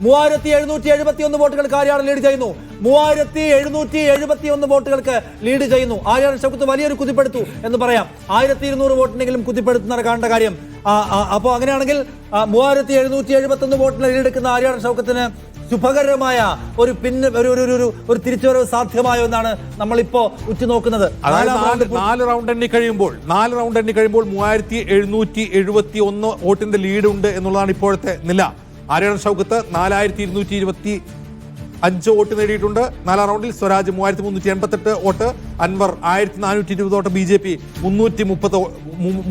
മൂവായിരത്തി എഴുന്നൂറ്റി എഴുപത്തി ഒന്ന് വോട്ടുകൾക്ക് ആര്യാണ് ലീഡ് ചെയ്യുന്നു. മൂവായിരത്തി എഴുന്നൂറ്റി എഴുപത്തി ഒന്ന് വോട്ടുകൾക്ക് ലീഡ് ചെയ്യുന്നു. ആര്യാണ് ഷൗക്കത്ത് വലിയൊരു കുതിപ്പെടുത്തു എന്ന് പറയാം. ആയിരത്തി ഇരുന്നൂറ് വോട്ടിനെങ്കിലും കുതിപ്പെടുത്തുന്ന കാണേണ്ട കാര്യം. അപ്പോൾ അങ്ങനെയാണെങ്കിൽ മൂവായിരത്തി എഴുന്നൂറ്റി എഴുപത്തി ഒന്ന് വോട്ടിന് ലീഡെടുക്കുന്ന ആര്യാടൻ ഷൗക്കത്തിന് ശുഭകരമായ ഒരു പിന്നെ ഒരു ഒരു- ഒരു ഒരു തിരിച്ചുവരവ് സാധ്യമായോ എന്നാണ് നമ്മളിപ്പോ ഉറ്റുനോക്കുന്നത്. നാല് റൗണ്ട് എണ്ണി കഴിയുമ്പോൾ നാല് റൗണ്ട് എണ്ണി കഴിയുമ്പോൾ മൂവായിരത്തി എഴുന്നൂറ്റി എഴുപത്തി ഒന്ന് വോട്ടിന്റെ ലീഡ് ഉണ്ട് എന്നുള്ളതാണ് ഇപ്പോഴത്തെ നില. ആര്യാടൻ ഷൗക്കത്ത് നാലായിരത്തി ഇരുന്നൂറ്റി ഇരുപത്തി അഞ്ച് വോട്ട് നേടിയിട്ടുണ്ട്. നാലാം റൗണ്ടിൽ സ്വരാജ് മൂവായിരത്തി മുന്നൂറ്റി എൺപത്തെട്ട് വോട്ട് അൻവർ ആയിരത്തി നാനൂറ്റി ഇരുപത് വോട്ട് ബി ജെ പി മുന്നൂറ്റി മുപ്പത്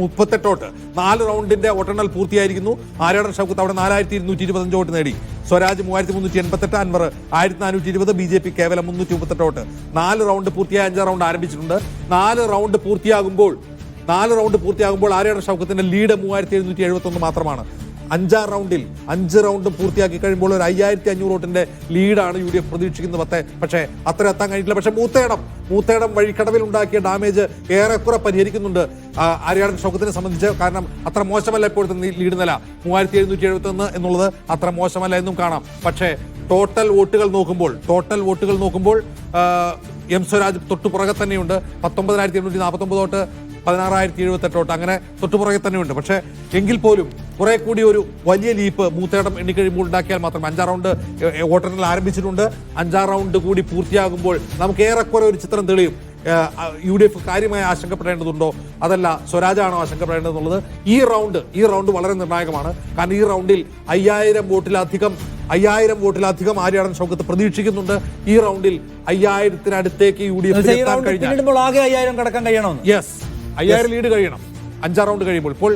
മുപ്പത്തെട്ട് വോട്ട്. നാല് റൗണ്ടിന്റെ വോട്ടെണ്ണൽ പൂർത്തിയായിരിക്കുന്നു. ആര്യാടൻ ഷൗക്കത്ത് അവിടെ നാലായിരത്തി ഇരുന്നൂറ്റി ഇരുപത്തഞ്ച് വോട്ട് നേടി. സ്വരാജ് മൂവായിരത്തി മുന്നൂറ്റി എൺപത്തെട്ട് അൻവർ ആയിരത്തി നാനൂറ്റി ഇരുപത് ബി ജെ പി കേവലം മുന്നൂറ്റി മുപ്പത്തെട്ട് വോട്ട്. നാല് റൗണ്ട് പൂർത്തിയായ അഞ്ചാം റൗണ്ട് ആരംഭിച്ചിട്ടുണ്ട്. നാല് റൗണ്ട് പൂർത്തിയാകുമ്പോൾ നാല് റൗണ്ട് പൂർത്തിയാകുമ്പോൾ ആര്യാടൻ ഷൗക്കത്തിന്റെ ലീഡ് മൂവായിരത്തി എഴുന്നൂറ്റി എഴുപത്തൊന്ന് മാത്രമാണ്. അഞ്ചാം റൗണ്ടിൽ അഞ്ച് റൗണ്ട് പൂർത്തിയാക്കി കഴിയുമ്പോൾ ഒരു അയ്യായിരത്തി അഞ്ഞൂറ് വോട്ടിന്റെ ലീഡാണ് യു ഡി എഫ് പ്രതീക്ഷിക്കുന്നത്. പത്തേ പക്ഷേ അത്ര എത്താൻ കഴിഞ്ഞിട്ടില്ല. പക്ഷേ മൂത്തേടം മൂത്തേടം വഴിക്കടവിൽ ഉണ്ടാക്കിയ ഡാമേജ് ഏറെക്കുറെ പരിഹരിക്കുന്നുണ്ട്. ആര്യാടൻ ഷൗക്കത്തിനെ സംബന്ധിച്ച് കാരണം അത്ര മോശമല്ല ഇപ്പോഴത്തെ ലീഡ് നില. മൂവായിരത്തി എഴുന്നൂറ്റി എഴുപത്തി ഒന്ന് എന്നുള്ളത് അത്ര മോശമല്ല എന്നും കാണാം. പക്ഷേ ടോട്ടൽ വോട്ടുകൾ നോക്കുമ്പോൾ ടോട്ടൽ വോട്ടുകൾ നോക്കുമ്പോൾ എം സ്വരാജ് തൊട്ടുപുറകെ തന്നെയുണ്ട്. പത്തൊമ്പതിനായിരത്തി എണ്ണൂറ്റി നാൽപ്പത്തൊമ്പത് വോട്ട് പതിനാറായിരത്തി എഴുപത്തെട്ട് വോട്ട് അങ്ങനെ തൊട്ടുപുറകെ തന്നെ ഉണ്ട് പക്ഷേ എങ്കിൽ പോലും കുറെ കൂടി ഒരു വലിയ ലീപ്പ് മൂത്തേടം എണ്ണിക്കഴിയുമ്പോൾ ഉണ്ടാക്കിയാൽ മാത്രം അഞ്ചാം റൗണ്ട് വോട്ടെണ്ണൽ ആരംഭിച്ചിട്ടുണ്ട്. അഞ്ചാം റൗണ്ട് കൂടി പൂർത്തിയാകുമ്പോൾ നമുക്ക് ഏറെക്കുറെ ഒരു ചിത്രം തെളിയും. യു ഡി എഫ് കാര്യമായി ആശങ്കപ്പെടേണ്ടതുണ്ടോ? അതല്ല സ്വരാജാണോ ആശങ്കപ്പെടേണ്ടതെന്നുള്ളത് ഈ റൗണ്ട് ഈ റൗണ്ട് വളരെ നിർണായകമാണ്. കാരണം ഈ റൗണ്ടിൽ അയ്യായിരം വോട്ടിലധികം അയ്യായിരം വോട്ടിലധികം ആര്യാടൻ ശൗക്കത്ത് പ്രതീക്ഷിക്കുന്നുണ്ട്. ഈ റൗണ്ടിൽ അയ്യായിരത്തിനടുത്തേക്ക് യു ഡി എഫ് യെസ് അയ്യായിരം ലീഡ് കഴിയണം. അഞ്ചാം റൗണ്ട് കഴിയുമ്പോൾ. ഇപ്പോൾ